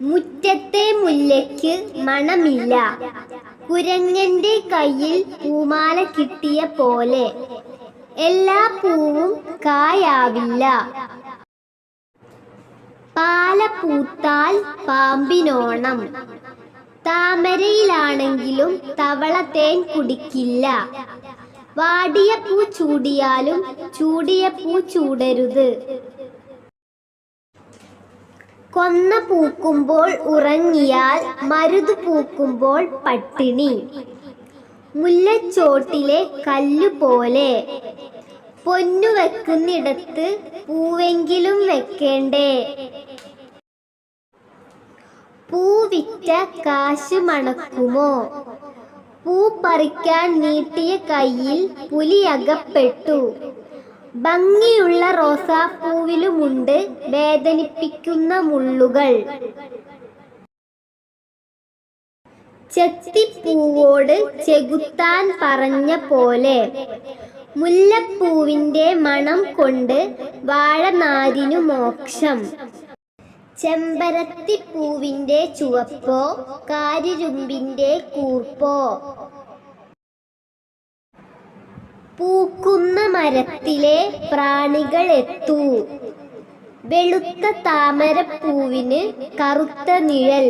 മുറ്റത്തെ മുല്ലയ്ക്ക് മണമില്ല. കുരങ്ങന്റെ കയ്യിൽ പൂമാല കിട്ടിയ പോലെ. എല്ലാ പൂവും കായാവില്ല. പാല പൂത്താൽ പാമ്പിനോണം. താമരയിലാണെങ്കിലും തവള തേൻ കുടിക്കില്ല. വാടിയ പൂ ചൂടിയാലും ചൂടിയ പൂ ചൂടരുത്. കൊന്ന പൂക്കുമ്പോൾ ഉറങ്ങിയാൽ മരുത് പൂക്കുമ്പോൾ പട്ടിണി. മുല്ലച്ചോട്ടിലെ കല്ലുപോലെ പൊന്നു വെക്കുന്നിടത്ത് പൂവെങ്കിലും വെക്കേണ്ടേ? പൂവിറ്റ കാശ് മണക്കുമോ? പൂ പറിക്കാൻ നീട്ടിയ കയ്യിൽ പുലി അകപ്പെട്ടു. ഭംഗിയുള്ള റോസാപ്പൂവിലുമുണ്ട് വേദനിപ്പിക്കുന്ന മുള്ളുകൾ. ചെത്തിപ്പൂവോട് ചെകുത്താൻ പറഞ്ഞ പോലെ. മുല്ലപ്പൂവിന്റെ മണം കൊണ്ട് വാഴനാരിനു മോക്ഷം. ചെമ്പരത്തിപ്പൂവിന്റെ ചുവപ്പോ കാരിരുമ്പിന്റെ കൂർപ്പോ. പൂക്കുന്ന മരത്തിലെ പ്രാണികൾ എത്തൂ. വെളുത്ത താമരപ്പൂവിന് കറുത്ത നിഴൽ.